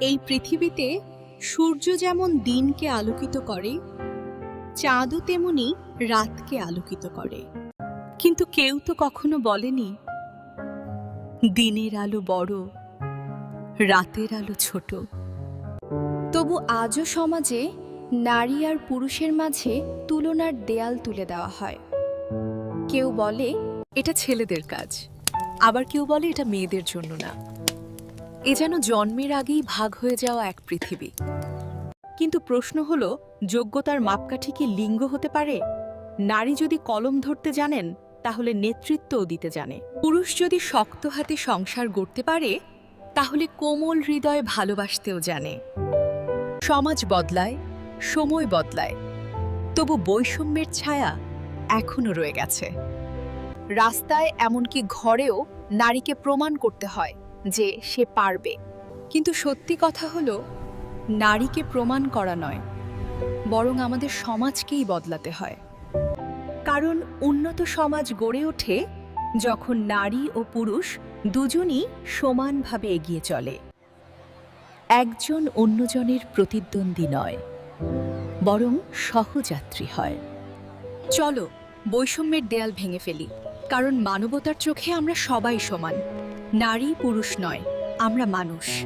এই পৃথিবীতে সূর্য যেমন দিনকে আলোকিত করে, চাঁদও তেমনি রাতকে আলোকিত করে। কিন্তু কেউ তো কখনো বলেনি, দিনের আলো বড়, রাতের আলো ছোট। তবু আজও সমাজে নারী আর পুরুষের মাঝে তুলনার দেয়াল তুলে দেওয়া হয়। কেউ বলে, এটা ছেলেদের কাজ। আবার কেউ বলে, এটা মেয়েদের জন্য না। এ যেন জন্মের আগেই ভাগ হয়ে যাওয়া এক পৃথিবী। কিন্তু প্রশ্ন হল, যোগ্যতার মাপকাঠি কি লিঙ্গ হতে পারে? নারী যদি কলম ধরতে জানেন, তাহলে নেতৃত্বও দিতে জানে। পুরুষ যদি শক্ত হাতে সংসার গড়তে পারে, তাহলে কোমল হৃদয় ভালোবাসতেও জানে। সমাজ বদলায়, সময় বদলায়। তবু বৈষম্যের ছায়া এখনও রয়ে গেছে। রাস্তায় এমনকি ঘরেও নারীকে প্রমাণ করতে হয়। যে সে পারবে। কিন্তু সত্যি কথা হলো, নারীকে প্রমাণ করা নয়, বরং আমাদের সমাজকেই বদলাতে হয়। কারণ উন্নত সমাজ গড়ে ওঠে যখন নারী ও পুরুষ দুজনই সমানভাবে এগিয়ে চলে। একজন অন্যজনের প্রতিদ্বন্দ্বী নয়, বরং সহযাত্রী হয়। চলো, বৈষম্যের দেয়াল ভেঙে ফেলি, কারণ মানবতার চোখে আমরা সবাই সমান। নারী পুরুষ নয় আমরা মানুষ।